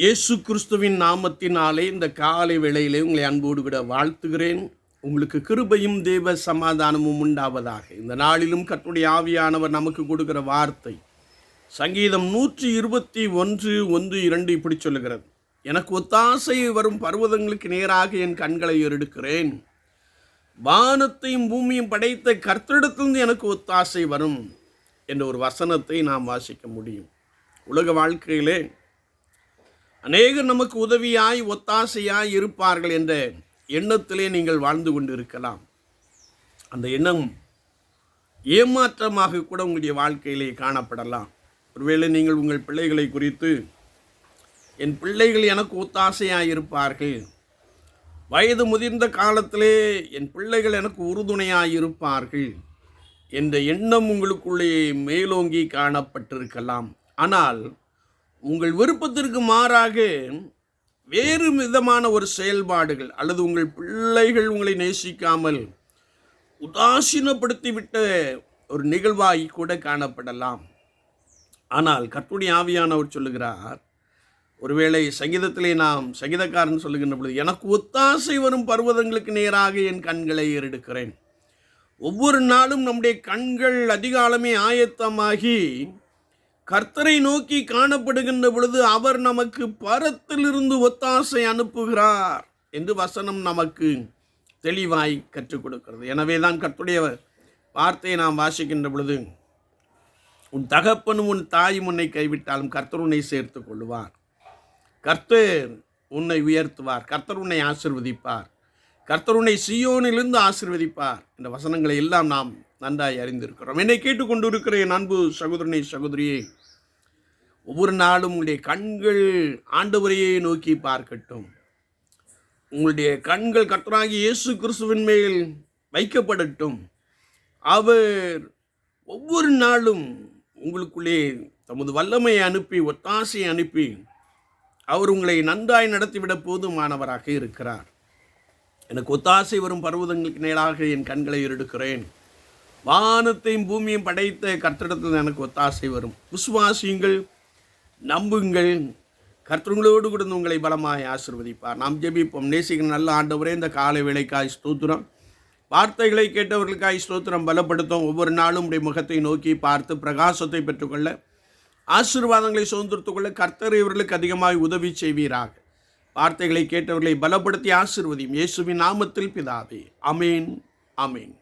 இயேசு கிறிஸ்துவின் நாமத்தினாலே இந்த காலை வேளையிலே உங்களை அன்போடு விட வாழ்த்துகிறேன். உங்களுக்கு கிருபையும் தேவ சமாதானமும் உண்டாவதாக. இந்த நாளிலும் கட்டுடைய ஆவியானவர் நமக்கு கொடுக்கிற வார்த்தை. சங்கீதம் நூற்றி இருபத்தி ஒன்று ஒன்று இரண்டு இப்படி சொல்லுகிறது. எனக்கு ஒத்தாசை வரும் பர்வதங்களுக்கு நேராக என் கண்களை எடுக்கிறேன் வானத்தையும் பூமியும் படைத்த கர்த்தரிடத்திலிருந்து எனக்கு ஒத்தாசை வரும் என்ற ஒரு வசனத்தை நாம் வாசிக்க முடியும். உலக வாழ்க்கையிலே அநேகர் நமக்கு உதவியாய் ஒத்தாசையாய் இருப்பார்கள் என்ற எண்ணத்திலே நீங்கள் வாழ்ந்து கொண்டு இருக்கலாம் அந்த எண்ணம் ஏமாற்றமாக கூட உங்களுடைய வாழ்க்கையிலே காணப்படலாம். ஒருவேளை நீங்கள் உங்கள் பிள்ளைகளை குறித்து என் பிள்ளைகள் எனக்கு ஒத்தாசையாக இருப்பார்கள். வயது முதிர்ந்த காலத்திலே என் பிள்ளைகள் எனக்கு உறுதுணையாக இருப்பார்கள் என்ற எண்ணம் உங்களுக்குள்ளே மேலோங்கி காணப்பட்டிருக்கலாம். ஆனால் உங்கள் விருப்பத்திற்கு மாறாக வேறு விதமான ஒரு செயல்பாடுகள் அல்லது உங்கள் பிள்ளைகள் உங்களை நேசிக்காமல் உதாசீனப்படுத்திவிட்ட ஒரு நிகழ்வாகி கூட காணப்படலாம். ஆனால் கர்த்துடைய ஆவியானவர் சொல்லுகிறார் ஒருவேளை சங்கீதத்திலே நாம் சங்கீதக்காரன் சொல்லுகின்ற பொழுது எனக்கு ஒத்தாசை வரும் பர்வதங்களுக்கு நேராக என் கண்களை ஏறெடுக்கிறேன். ஒவ்வொரு நாளும் நம்முடைய கண்கள் அதிகாலமே ஆயத்தமாகி கர்த்தரை நோக்கி காணப்படுகின்ற பொழுது அவர் நமக்கு பரத்திலிருந்து ஒத்தாசை அனுப்புகிறார் என்று வசனம் நமக்கு தெளிவாய் கற்றுக் கொடுக்கிறது. எனவே தான் கர்த்துடைய வார்த்தையை நாம் வாசிக்கின்ற பொழுது உன் தகப்பனும் உன் தாயும் உன்னை கைவிட்டாலும் கர்த்தர் உன்னை சேர்த்து கொள்வார். கர்த்தர் உன்னை உயர்த்துவார். கர்த்தர் உன்னை ஆசிர்வதிப்பார். கர்த்தர் உன்னை சியோனிலிருந்து ஆசிர்வதிப்பார் இந்த வசனங்களை எல்லாம் நாம் நன்றாய் அறிந்திருக்கிறோம். என்னை கேட்டுக்கொண்டிருக்கிற என் அன்பு சகோதரனை சகோதரியே ஒவ்வொரு நாளும் உங்களுடைய கண்கள் ஆண்டவரையே நோக்கி பார்க்கட்டும். உங்களுடைய கண்கள் கர்த்தராகி இயேசு கிறிஸ்துவின் மேல் வைக்கப்படட்டும். அவர் ஒவ்வொரு நாளும் உங்களுக்குள்ளே தமது வல்லமையை அனுப்பி ஒத்தாசையை அனுப்பி அவர் உங்களை நன்றாய் நடத்திவிட போதுமானவராக இருக்கிறார். எனக்கு ஒத்தாசை வரும் பர்வதங்களுக்கு நேராக என் கண்களை எடுக்கிறேன் வானத்தையும் பூமியும் படைத்த கர்த்தரிடத்தில் எனக்கு ஒத்தாசை வரும். விசுவாசியுங்கள் நம்புங்கள். கர்த்தங்களோடு கூட உங்களை பலமாய் ஆசிர்வதிப்பார். நாம் ஜெபிப்போம். நேசிக்கிற நல்ல ஆண்டவரே இந்த காலை வேலைக்காய் ஸ்தோத்திரம். வார்த்தைகளை கேட்டவர்களுக்காய் ஸ்தோத்திரம். பலப்படுத்தும் ஒவ்வொரு நாளும் உடைய முகத்தை நோக்கி பார்த்து பிரகாசத்தை பெற்றுக்கொள்ள ஆசீர்வாதங்களை சுதந்திரத்துக்கொள்ள கர்த்தர் இவர்களுக்கு அதிகமாய் உதவி செய்வீராக. வார்த்தைகளை கேட்டவர்களை பலப்படுத்தி ஆசிர்வதியும். இயேசுவின் நாமத்தில் பிதாவே. அமேன் அமேன்